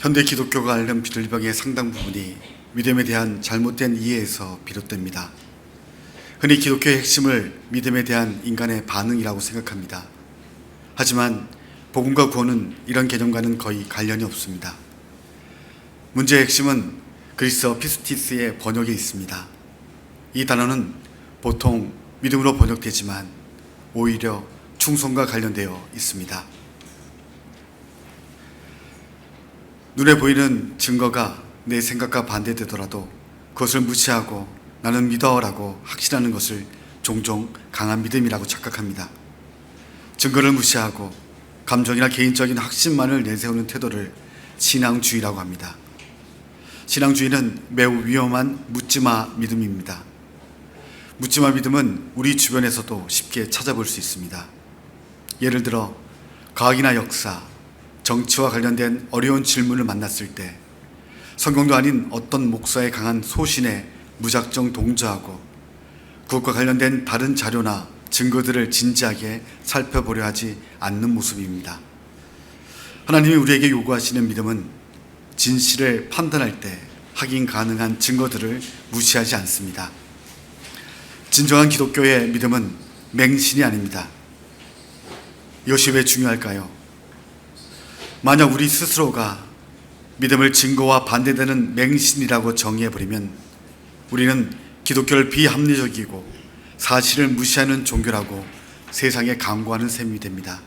현대 기독교가 앓는 비둘병의 상당 부분이 믿음에 대한 잘못된 이해에서 비롯됩니다. 흔히 기독교의 핵심을 믿음에 대한 인간의 반응이라고 생각합니다. 하지만 복음과 구원은 이런 개념과는 거의 관련이 없습니다. 문제의 핵심은 그리스어 피스티스의 번역에 있습니다. 이 단어는 보통 믿음으로 번역되지만 오히려 충성과 관련되어 있습니다. 눈에 보이는 증거가 내 생각과 반대되더라도 그것을 무시하고 나는 믿어라고 확신하는 것을 종종 강한 믿음이라고 착각합니다. 증거를 무시하고 감정이나 개인적인 확신만을 내세우는 태도를 신앙주의라고 합니다. 신앙주의는 매우 위험한 묻지마 믿음입니다. 묻지마 믿음은 우리 주변에서도 쉽게 찾아볼 수 있습니다. 예를 들어 과학이나 역사, 정치와 관련된 어려운 질문을 만났을 때 성경도 아닌 어떤 목사의 강한 소신에 무작정 동조하고 그것과 관련된 다른 자료나 증거들을 진지하게 살펴보려 하지 않는 모습입니다. 하나님이 우리에게 요구하시는 믿음은 진실을 판단할 때 확인 가능한 증거들을 무시하지 않습니다. 진정한 기독교의 믿음은 맹신이 아닙니다. 이것이 왜 중요할까요? 만약 우리 스스로가 믿음을 증거와 반대되는 맹신이라고 정의해버리면 우리는 기독교를 비합리적이고 사실을 무시하는 종교라고 세상에 강구하는 셈이 됩니다.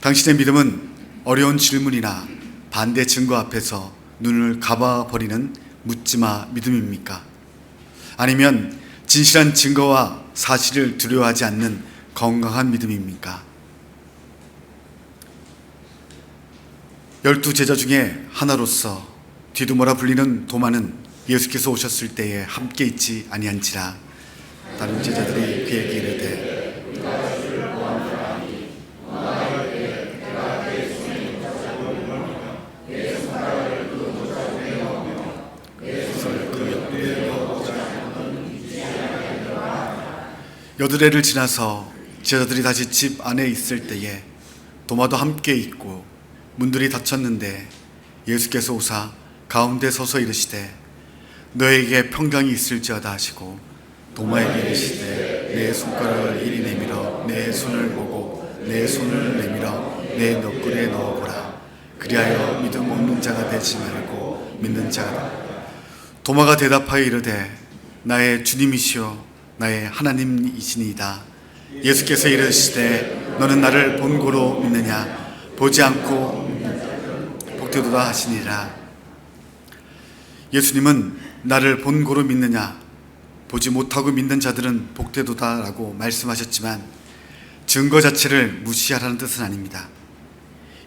당신의 믿음은 어려운 질문이나 반대 증거 앞에서 눈을 감아버리는 묻지마 믿음입니까? 아니면 진실한 증거와 사실을 두려워하지 않는 건강한 믿음입니까? 열두 제자 중에 하나로서 디두모라 불리는 도마는 예수께서 오셨을 때에 함께 있지 아니한지라. 다른 제자들이 그에게 이르되 여드레를 지나서 제자들이 다시 집 안에 있을 때에 도마도 함께 있고 문들이 닫혔는데 예수께서 오사 가운데 서서 이르시되 너에게 평강이 있을지어다 하시고 도마에게 이르시되 내 손가락을 이리 내밀어 내 손을 보고 내 손을 내밀어 내 너구리에 넣어보라. 그리하여 믿음 없는 자가 되지 말고 믿는 자가. 도마가 대답하여 이르되 나의 주님이시여 나의 하나님이시니이다. 예수께서 이르시되 너는 나를 본고로 믿느냐 보지 않고 복되도다 하시니라 예수님은 나를 본 고로 믿느냐 보지 못하고 믿는 자들은 복되도다라고 말씀하셨지만 증거 자체를 무시하라는 뜻은 아닙니다.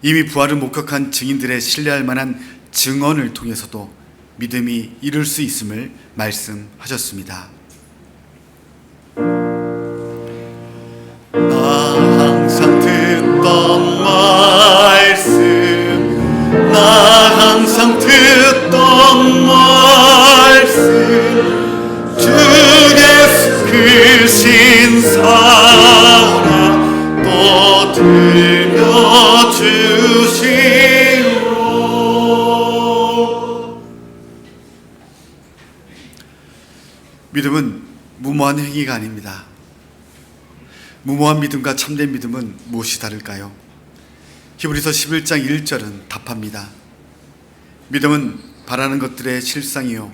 이미 부활을 목격한 증인들의 신뢰할 만한 증언을 통해서도 믿음이 이룰 수 있음을 말씀하셨습니다. 무모한 행위가 아닙니다. 무모한 믿음과 참된 믿음은 무엇이 다를까요? 히브리서 11장 1절은 답합니다. 믿음은 바라는 것들의 실상이요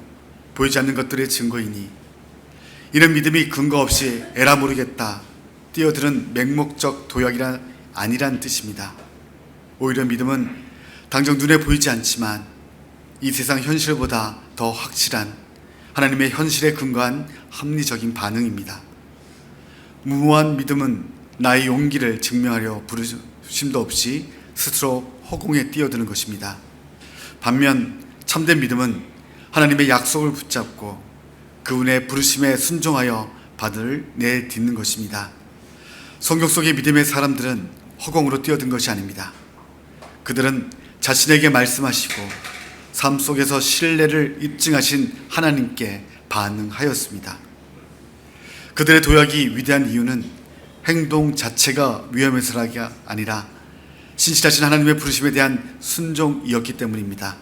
보이지 않는 것들의 증거이니 이런 믿음이 근거 없이 에라 모르겠다 뛰어드는 맹목적 도약이라 아니란 뜻입니다. 오히려 믿음은 당장 눈에 보이지 않지만 이 세상 현실보다 더 확실한 하나님의 현실에 근거한 합리적인 반응입니다. 무모한 믿음은 나의 용기를 증명하려 부르심도 없이 스스로 허공에 뛰어드는 것입니다. 반면 참된 믿음은 하나님의 약속을 붙잡고 그분의 부르심에 순종하여 받을 내딛는 것입니다. 성경 속의 믿음의 사람들은 허공으로 뛰어든 것이 아닙니다. 그들은 자신에게 말씀하시고 삶 속에서 신뢰를 입증하신 하나님께 반응하였습니다. 그들의 도약이 위대한 이유는 행동 자체가 위험해서라가 아니라 신실하신 하나님의 부르심에 대한 순종이었기 때문입니다.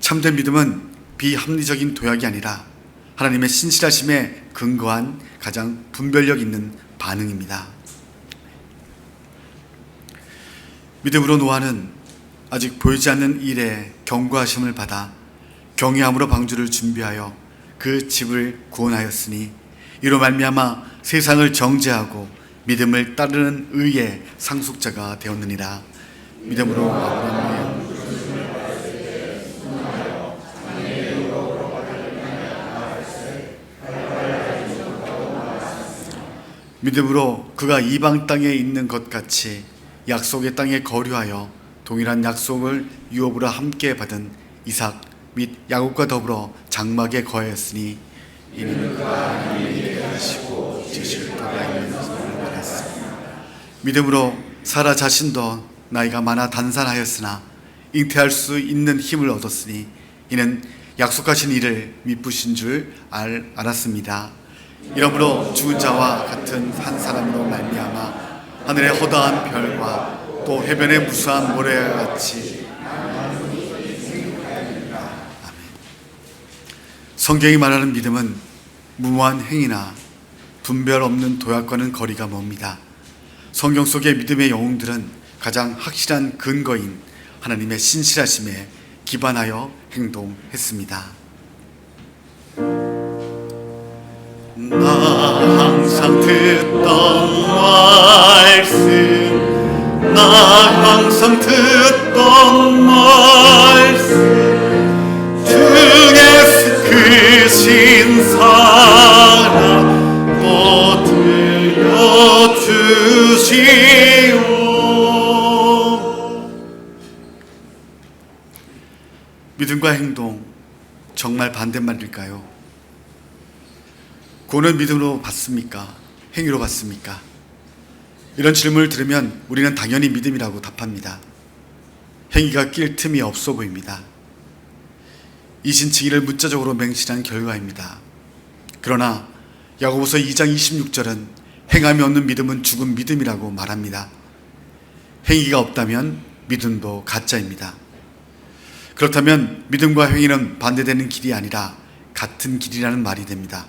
참된 믿음은 비합리적인 도약이 아니라 하나님의 신실하심에 근거한 가장 분별력 있는 반응입니다. 믿음으로 노아는 아직 보이지 않는 일에 경고하심을 받아 경외함으로 방주를 준비하여 그 집을 구원하였으니 이로 말미암아 세상을 정죄하고 믿음을 따르는 의의 상속자가 되었느니라. 믿음으로 아브라함의 믿음으로 그가 이방 땅에 있는 것 같이 약속의 땅에 거류하여 동일한 약속을 유업으로 함께 받은 이삭 및 야곱과 더불어 장막에 거하였으니 이는 그가 하나님에게 하시고 지실 도가 있는 것을 말했습니다. 믿음으로 사라 자신도 나이가 많아 단산하였으나 잉태할 수 있는 힘을 얻었으니 이는 약속하신 이를 미쁘신 줄 알, 알았습니다. 이러므로 죽은 자와 같은 한 사람으로 말미암아 하늘의 허다한 별과 또 해변의 무수한 모래와 같이 성경이 말하는 믿음은 무모한 행위나 분별 없는 도약과는 거리가 멉니다. 성경 속의 믿음의 영웅들은 가장 확실한 근거인 하나님의 신실하심에 기반하여 행동했습니다. 나 항상 듣던 말씀 나 항상 듣던 말씀 주 예수 크신 사랑 또 들려주시오 믿음과 행동 정말 반대말일까요? 구원은 믿음으로 받습니까? 행위로 받습니까? 이런 질문을 들으면 우리는 당연히 믿음이라고 답합니다. 행위가 낄 틈이 없어 보입니다. 이신칭의를 문자적으로 맹신한 결과입니다. 그러나 야고보서 2장 26절은 행함이 없는 믿음은 죽은 믿음이라고 말합니다. 행위가 없다면 믿음도 가짜입니다. 그렇다면 믿음과 행위는 반대되는 길이 아니라 같은 길이라는 말이 됩니다.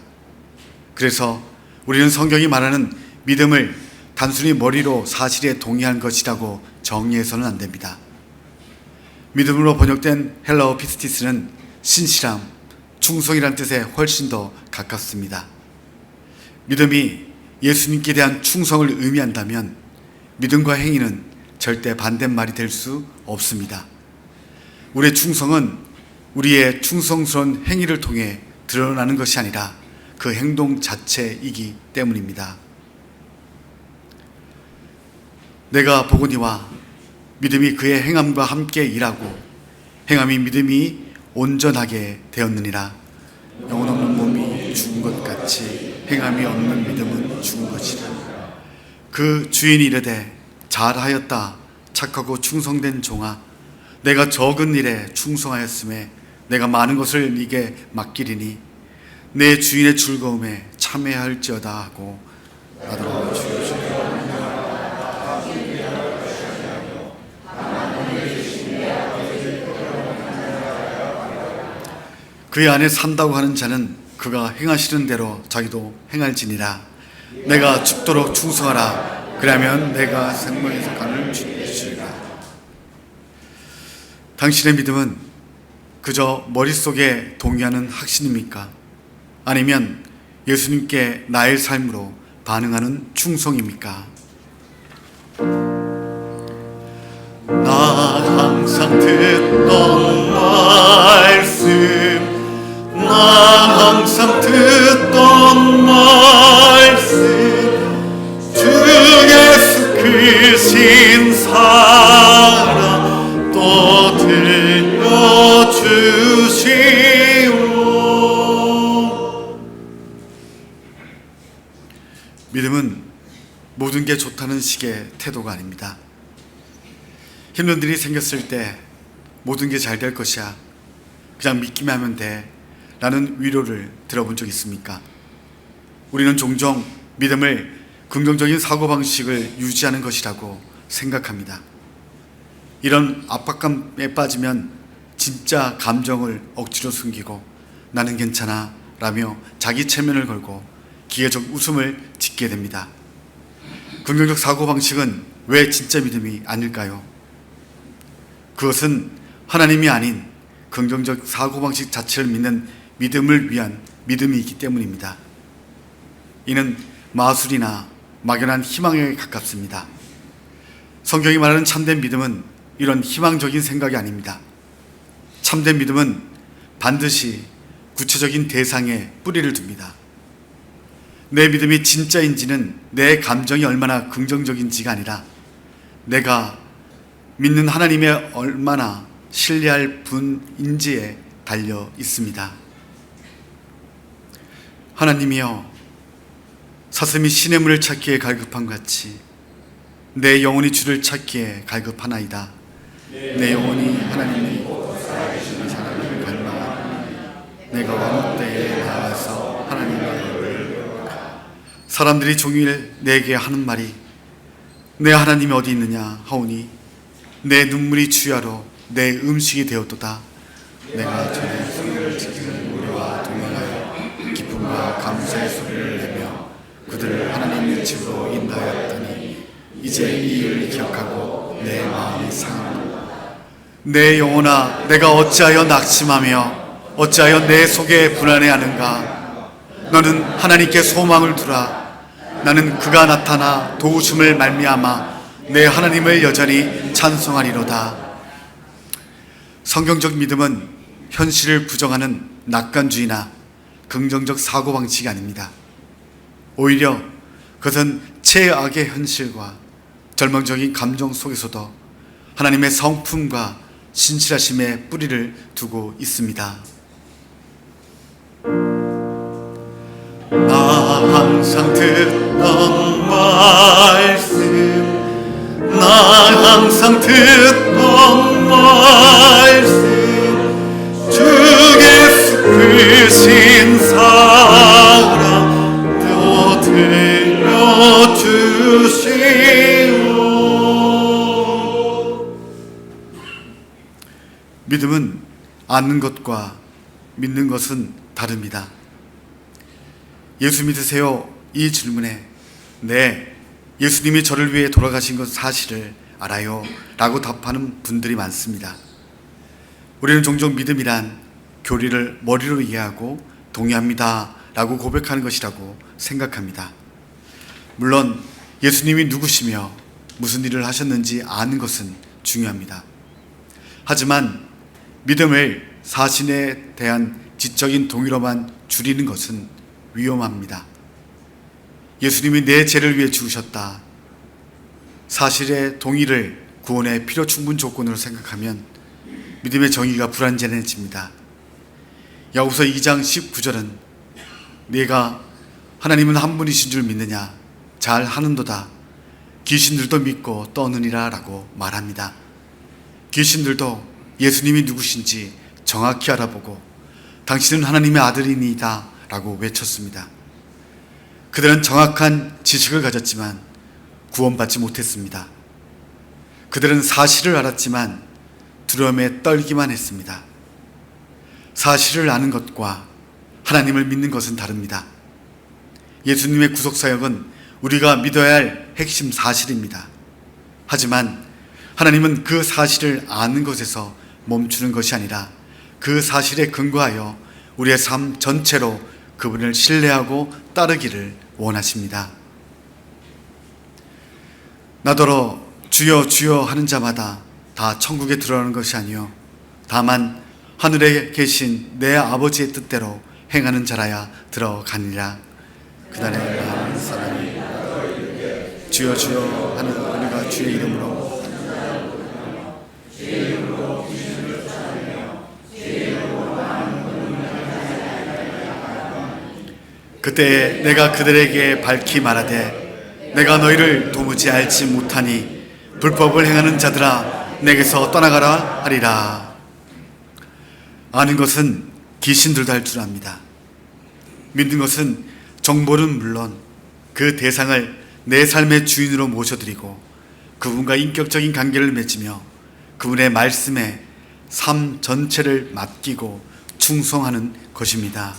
그래서 우리는 성경이 말하는 믿음을 단순히 머리로 사실에 동의한 것이라고 정의해서는 안 됩니다. 믿음으로 번역된 헬라어 피스티스는 신실함, 충성이란 뜻에 훨씬 더 가깝습니다. 믿음이 예수님께 대한 충성을 의미한다면 믿음과 행위는 절대 반대말이 될 수 없습니다. 우리의 충성은 우리의 충성스러운 행위를 통해 드러나는 것이 아니라 그 행동 자체이기 때문입니다. 내가 보거니와 믿음이 그의 행함과 함께 일하고 행함이 믿음이 온전하게 되었느니라. 영혼 없는 몸이 죽은 것 같이 행함이 없는 믿음은 죽은 것이라. 그 주인이 이르되 잘하였다 착하고 충성된 종아. 내가 적은 일에 충성하였음에 내가 많은 것을 네게 맡기리니 내 주인의 즐거움에 참여할지어다 하고 나더러 주여 그의 안에 산다고 하는 자는 그가 행하시는 대로 자기도 행할지니라 내가 죽도록 충성하라 그러면 내가 생명에서 간을 주리라 당신의 믿음은 그저 머릿속에 동의하는 확신입니까? 아니면 예수님께 나의 삶으로 반응하는 충성입니까? 나 항상 듣던 말씀 믿음은 모든 게 좋다는 식의 태도가 아닙니다. 힘든 일이 생겼을 때 모든 게 잘 될 것이야. 그냥 믿기만 하면 돼. 라는 위로를 들어본 적 있습니까? 우리는 종종 믿음을 긍정적인 사고방식을 유지하는 것이라고 생각합니다. 이런 압박감에 빠지면 진짜 감정을 억지로 숨기고 나는 괜찮아 라며 자기 체면을 걸고 기계적 웃음을 짓게 됩니다. 긍정적 사고방식은 왜 진짜 믿음이 아닐까요? 그것은 하나님이 아닌 긍정적 사고방식 자체를 믿는 믿음을 위한 믿음이기 때문입니다. 이는 마술이나 막연한 희망에 가깝습니다. 성경이 말하는 참된 믿음은 이런 희망적인 생각이 아닙니다. 참된 믿음은 반드시 구체적인 대상에 뿌리를 둡니다. 내 믿음이 진짜인지는 내 감정이 얼마나 긍정적인지가 아니라 내가 믿는 하나님의 얼마나 신뢰할 분인지에 달려 있습니다. 하나님이여 사슴이 시냇물을 찾기에 갈급한 같이 내 영혼이 주를 찾기에 갈급하나이다. 내 영혼이 하나님이 살아계시는 사람을 갈망하니 내가 왕 때에 나와서 하나님의 얼굴을 사람들이 종일 내게 하는 말이 내 하나님이 어디 있느냐 하오니 내 눈물이 주야로 내 음식이 되었도다. 내가 전에 감사의 소리를 내며 그들을 하나님의 집으로 인도하였더니 이제 이 일을 기억하고 내 마음이 상하노라. 내 영혼아 내가 어찌하여 낙심하며 어찌하여 내 속에 불안해하는가 너는 하나님께 소망을 두라 나는 그가 나타나 도우심을 말미암아 내 하나님을 여전히 찬송하리로다 성경적 믿음은 현실을 부정하는 낙관주의나 긍정적 사고방식이 아닙니다 오히려 그것은 최악의 현실과 절망적인 감정 속에서도 하나님의 성품과 신실하심의 뿌리를 두고 있습니다. 나 항상 듣던 말씀, 나 항상 듣던 말씀, 아는 것과 믿는 것은 다릅니다. 예수 믿으세요? 이 질문에 네, 예수님이 저를 위해 돌아가신 것 사실을 알아요. 라고 답하는 분들이 많습니다. 우리는 종종 믿음이란 교리를 머리로 이해하고 동의합니다. 라고 고백하는 것이라고 생각합니다. 물론 예수님이 누구시며 무슨 일을 하셨는지 아는 것은 중요합니다. 하지만 믿음을 사신에 대한 지적인 동의로만 줄이는 것은 위험합니다. 예수님이 내 죄를 위해 죽으셨다. 사실의 동의를 구원의 필요 충분 조건으로 생각하면 믿음의 정의가 불완전해집니다. 야고보서 2장 19절은 네가 하나님은 한 분이신 줄 믿느냐 잘 하는도다 귀신들도 믿고 떠느니라 라고 말합니다. 귀신들도 예수님이 누구신지 정확히 알아보고 당신은 하나님의 아들이니다 라고 외쳤습니다. 그들은 정확한 지식을 가졌지만 구원받지 못했습니다. 그들은 사실을 알았지만 두려움에 떨기만 했습니다. 사실을 아는 것과 하나님을 믿는 것은 다릅니다. 예수님의 구속사역은 우리가 믿어야 할 핵심 사실입니다. 하지만 하나님은 그 사실을 아는 것에서 멈추는 것이 아니라 그 사실에 근거하여 우리의 삶 전체로 그분을 신뢰하고 따르기를 원하십니다. 나더러 주여 주여 하는 자마다 다 천국에 들어가는 것이 아니요 다만 하늘에 계신 내 아버지의 뜻대로 행하는 자라야 들어가니라 그날에 많은 사람이 주여 주여 하는 우리가 주의 이름으로 그때 내가 그들에게 밝히 말하되 내가 너희를 도무지 알지 못하니 불법을 행하는 자들아 내게서 떠나가라 하리라 아는 것은 귀신들도 할 줄 압니다 믿는 것은 정보는 물론 그 대상을 내 삶의 주인으로 모셔드리고 그분과 인격적인 관계를 맺으며 그분의 말씀에 삶 전체를 맡기고 충성하는 것입니다.